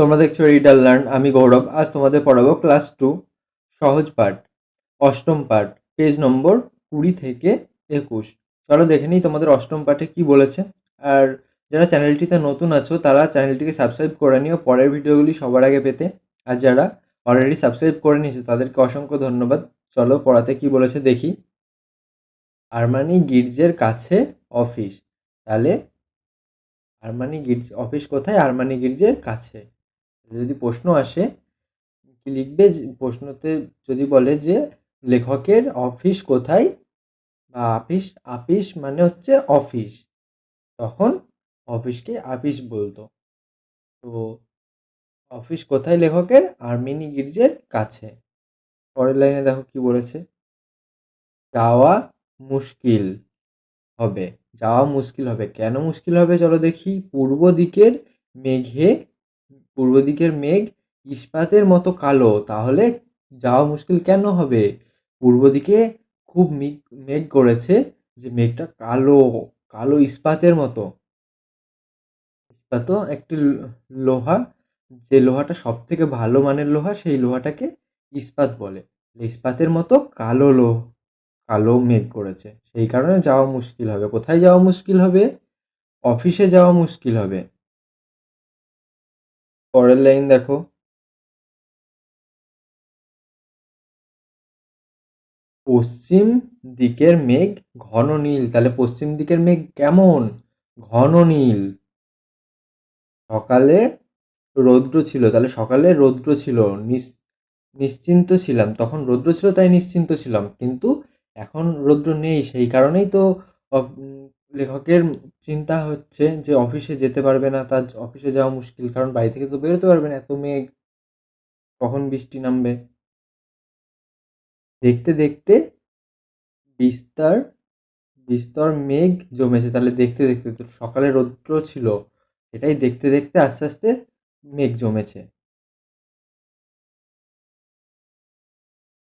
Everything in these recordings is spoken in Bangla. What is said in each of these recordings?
তোমরা দেখছ রিডার লার্ন আমি গৌরব। আজ তোমাদের পড়াবো ক্লাস টু সহজ পাঠ, অষ্টম পাঠ পেজ নম্বর কুড়ি থেকে একুশ। চলো দেখে নিই তোমাদের অষ্টম পাঠে কি বলেছে। আর যারা চ্যানেলটিতে নতুন আছো, তারা চ্যানেলটিকে সাবস্ক্রাইব করে নিও। পরের ভিডিওগুলি সবার আগে পেতে। আর যারা অলরেডি সাবস্ক্রাইব করে নিয়েছো, তাদেরকে অসংখ্য ধন্যবাদ। চলো পড়াতে কি বলেছে দেখি। আরমানি গির্জের কাছে অফিস তাহলে আরমানি গির্জ অফিস কোথায়? আরমানি গির্জের কাছে। যদি প্রশ্ন আসে, কি লিখবে? প্রশ্নতে যদি বলে যে লেখকের অফিস কোথায় বা আপিস আপিস মানে হচ্ছে অফিস, তখন অফিসকে আপিস বলতো। তো অফিস কোথায় লেখকের? আর্মেনি গির্জের কাছে। পরের লাইনে দেখো কি বলেছে। যাওয়া মুশকিল হবে। যাওয়া মুশকিল হবে। কেন মুশকিল হবে? চলো দেখি। পূর্ব দিকের মেঘে পূর্ব দিকের মেঘ ইস্পাতের মতো কালো, তাহলে যাওয়া মুশকিল কেন হবে? পূর্ব দিকে খুব মেঘ করেছে যে মেঘটা কালো কালো ইস্পাতের মতো। ইস্পাত একটি লোহা, যে লোহাটা সব থেকে ভালো মানের লোহা, সেই লোহাটাকে ইস্পাত বলে। ইস্পাতের মতো কালো লোহ, কালো মেঘ করেছে। সেই কারণে যাওয়া মুশকিল হবে। কোথায় যাওয়া মুশকিল হবে? অফিসে যাওয়া মুশকিল হবে। পরের লাইন দেখো। পশ্চিম দিকের মেঘ ঘন নীল। তাহলে পশ্চিম দিকের মেঘ কেমন? ঘন নীল। সকালে রৌদ্র ছিল, তাহলে সকালে রৌদ্র ছিল। নিশ্চিন্ত ছিলাম। তখন রৌদ্র ছিল, তাই নিশ্চিন্ত ছিলাম। কিন্তু এখন রৌদ্র নেই, সেই কারণেই তো লেখকের চিন্তা হচ্ছে যে অফিসে যেতে পারবে না, তার অফিসে যাওয়া মুশকিল। কারণ বাড়ি থেকে তো বেরোতে পারবে না, এত মেঘ। কখন বৃষ্টি নামবে? দেখতে দেখতে বিস্তার, বিস্তর মেঘ জমেছে। তাহলে দেখতে দেখতে তো সকালে রৌদ্র ছিল, এটাই দেখতে দেখতে আস্তে আস্তে মেঘ জমেছে।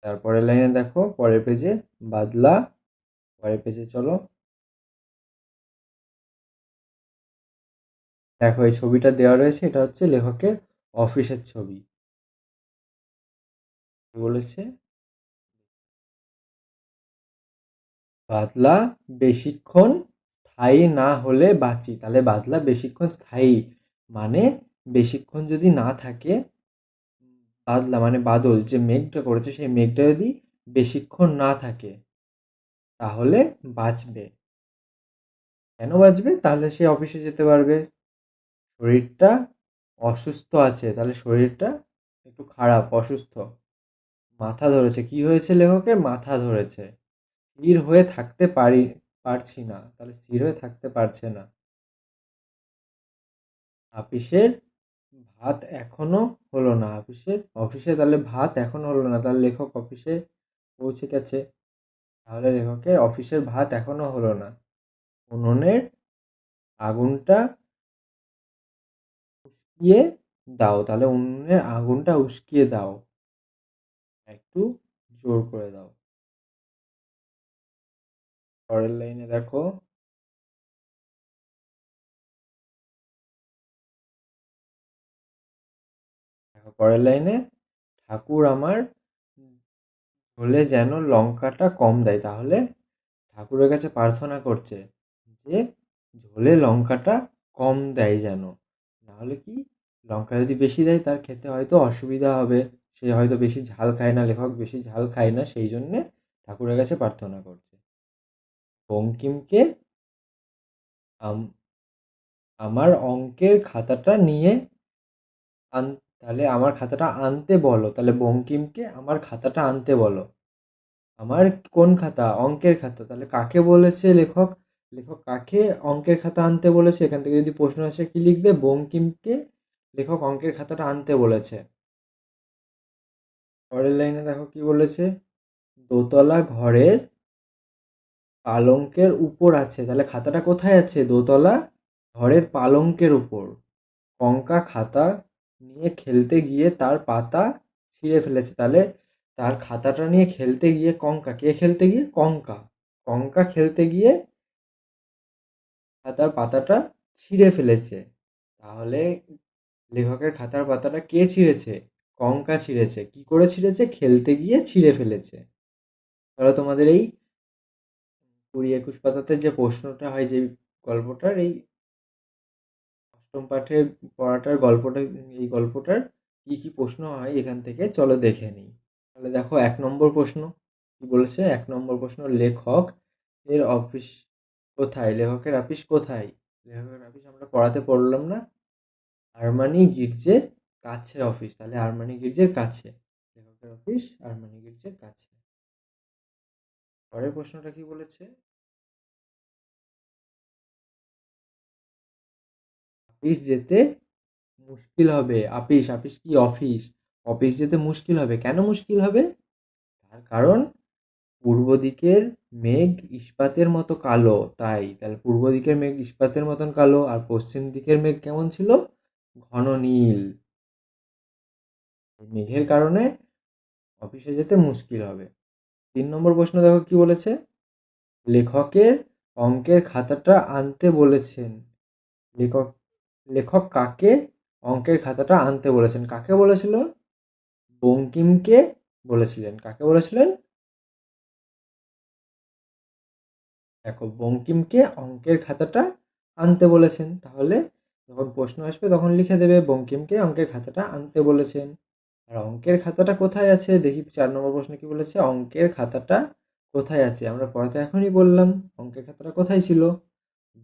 তারপরের লাইনে দেখো, পরের পেজে বাদলা, পরের পেজে চলো। দেখো, এই ছবিটা দেওয়া রয়েছে, এটা হচ্ছে লেখকের অফিসের ছবি। বলেছে? বাদলা বেশিক্ষণ স্থায়ী না হলে বাঁচি। তাহলে বাদলা বেশিক্ষণ স্থায়ী মানে বেশিক্ষণ যদি না থাকে, বাদলা মানে বাদল, যে মেঘটা করেছে, সেই মেঘটা যদি বেশিক্ষণ না থাকে, তাহলে বাঁচবে। কেন বাঁচবে? তাহলে সে অফিসে যেতে পারবে। শরীরটা অসুস্থ আছে, তাহলে শরীরটা একটু খারাপ, অসুস্থ। মাথা ধরেছে। কি হয়েছে লেখকের? মাথা ধরেছে। স্থির হয়ে থাকতে পারি, পারছি না। তাহলে স্থির হয়ে থাকতে পারছে না। আপিসের ভাত এখনও হলো না। অফিসের অফিসে তাহলে ভাত এখনও হলো না। তাহলে লেখক অফিসে পৌঁছে গেছে। তাহলে লেখকের অফিসের ভাত এখনও হলো না। উনুনের আগুনটা উস্কিয়ে দাও, তাহলে উনুনের আগুনটা উস্কিয়ে দাও। একটু জোর করে দাও। পরের লাইনে দেখো। পরের লাইনে, ঠাকুর আমার ঝোলে যেন লঙ্কাটা কম দেয়, তাহলে ঠাকুরের কাছে প্রার্থনা করছে যে ঝোলে লঙ্কাটা কম দেয় যেন। নাহলে কি লঙ্কা যদি বেশি দেয়, তার খেতে হয়তো অসুবিধা হবে। সে হয়তো বেশি ঝাল খায় না, লেখক বেশি ঝাল খায় না, সেই জন্যে ঠাকুরের কাছে প্রার্থনা করছে। বঙ্কিমকে আম- আমার অঙ্কের খাতাটা নিয়ে আন, তাহলে আমার খাতাটা আনতে বলো। তাহলে বঙ্কিমকে আমার খাতাটা আনতে বলো। আমার কোন খাতা? অঙ্কের খাতা। তাহলে কাকে বলেছে লেখক? লেখক কাকে অঙ্কের খাতা আনতে বলেছে? এখান থেকে যদি প্রশ্ন আসে, কি লিখবে? বঙ্কিমকে লেখক অঙ্কের খাতাটা আনতে বলেছে। পরের লাইনে দেখো কি বলেছে? দোতলা ঘরের পালঙ্কের উপর আছে। তাহলে খাতাটা কোথায় আছে? দোতলা ঘরের পালঙ্কের উপর। কঙ্কা খাতা নিয়ে খেলতে গিয়ে তার পাতা ছিঁড়ে ফেলেছে। তাহলে তার খাতাটা নিয়ে খেলতে গিয়ে কঙ্কা। কে খেলতে গিয়ে? কঙ্কা। কঙ্কা খেলতে গিয়ে খাতার পাতাটা ছিঁড়ে ফেলেছে। তাহলে লেখকের খাতার পাতাটা কে ছিঁড়েছে? কঙ্কা ছিঁড়েছে। কি করে ছিঁড়েছে? খেলতে গিয়ে ছিঁড়ে ফেলেছে। তাহলে তোমাদের এই কুড়ি একুশ পাতাতে যে প্রশ্নটা হয় যে গল্পটার, এই অষ্টম পাঠের পড়াটার গল্পটা, এই গল্পটার কি কি প্রশ্ন হয় এখান থেকে চলো দেখে নিই। তাহলে দেখো এক নম্বর প্রশ্ন। কি বলেছে? এক নম্বর প্রশ্ন, লেখক এর অফিস কোথায়? লেখকের অফিস কোথায়? লেখকের অফিস আমরা পড়াতে পড়লাম না। আরমানি গির্জের কাছে অফিস তাহলে আরমানি গির্জের কাছে। লেখকের অফিস আরমানি গির্জের কাছে। পরের প্রশ্নটা কি বলেছে? অফিস যেতে মুশকিল হবে। আপিস আপিস কি অফিস অফিস যেতে মুশকিল হবে। কেন মুশকিল হবে? তার কারণ পূর্ব দিকের মেঘ ইস্পাতের মতো কালো, তাই। তাহলে পূর্ব দিকের মেঘ ইস্পাতের মতন কালো, আর পশ্চিম দিকের মেঘ কেমন ছিল? ঘন নীল। মেঘের কারণে অফিসে যেতে মুশকিল হবে। তিন নম্বর প্রশ্ন দেখো কি বলেছে? লেখকের অঙ্কের খাতাটা আনতে বলেছেন। লেখক লেখক কাকে অঙ্কের খাতাটা আনতে বলেছেন? কাকে বলেছিল? বঙ্কিমকে বলেছিলেন। কাকে বলেছিলেন? দেখো, বঙ্কিমকে অঙ্কের খাতাটা আনতে বলেছেন। তাহলে যখন প্রশ্ন আসবে তখন লিখে দেবে বঙ্কিমকে অঙ্কের খাতাটা আনতে বলেছেন। আর অঙ্কের খাতাটা কোথায় আছে? দেখি চার নম্বর প্রশ্ন কি বলেছে? অঙ্কের খাতাটা কোথায় আছে? আমরা পড়াতে এখনই বললাম অঙ্কের খাতাটা কোথায় ছিল?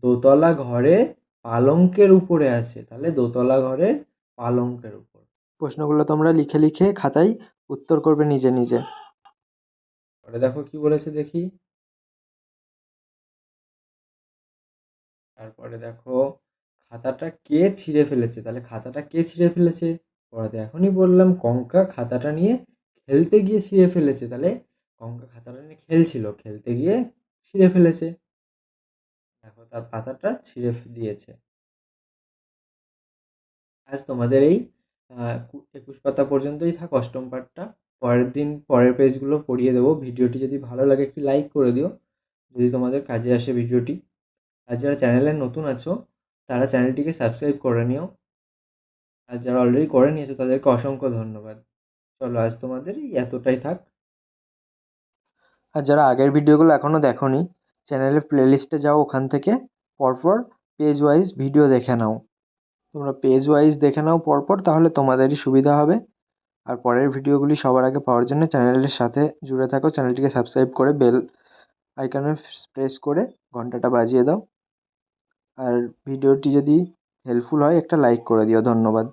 দোতলা ঘরে পালঙ্কের উপরে আছে। তাহলে দোতলা ঘরে পালঙ্কের উপর। প্রশ্নগুলো তোমরা লিখে লিখে খাতায় উত্তর করবে নিজে নিজে। পরে দেখো কি বলেছে দেখি। তারপরে দেখো খাতাটা কে ছিঁড়ে ফেলেছে? তাহলে খাতাটা কে ছিঁড়ে ফেলেছে? পড়াতে এখনই বললাম, কঙ্কা খাতাটা নিয়ে খেলতে গিয়ে ছিঁড়ে ফেলেছে। তাহলে কঙ্কা খাতাটা নিয়ে খেলছিল, খেলতে গিয়ে ছিঁড়ে ফেলেছে। দেখো তার পাতাটা ছিঁড়ে দিয়েছে। আজ তোমাদের এই একুশ পাতা পর্যন্তই থাক অষ্টম পাঠটা। পরের দিন, পরের পেজগুলো পড়িয়ে দেবো। ভিডিওটি যদি ভালো লাগে একটি লাইক করে দিও। যদি তোমাদের কাজে আসে ভিডিওটি। আর যারা চ্যানেলে নতুন আছো তারা চ্যানেলটিকে সাবস্ক্রাইব করে নিও। আর যারা অলরেডি করে নিয়েছো, তাদেরকে অসংখ্য ধন্যবাদ। চলো, আজ তোমাদের এতটাই থাক। আর যারা আগের ভিডিওগুলো এখনও দেখোনি, চ্যানেলের প্লেলিস্টে যাও ওখান থেকে। পরপর পেজ ওয়াইজ ভিডিও দেখে নাও। তোমরা পেজ ওয়াইজ দেখে নাও পরপর, তাহলে তোমাদেরই সুবিধা হবে। আর পরের ভিডিওগুলি সবার আগে পাওয়ার জন্য চ্যানেলের সাথে জুড়ে থাকো। চ্যানেলটিকে সাবস্ক্রাইব করে বেল আইকনে প্রেস করে ঘন্টাটা বাজিয়ে দাও। আর ভিডিওটি যদি হেল্পফুল হয় একটা লাইক করে দিও ধন্যবাদ।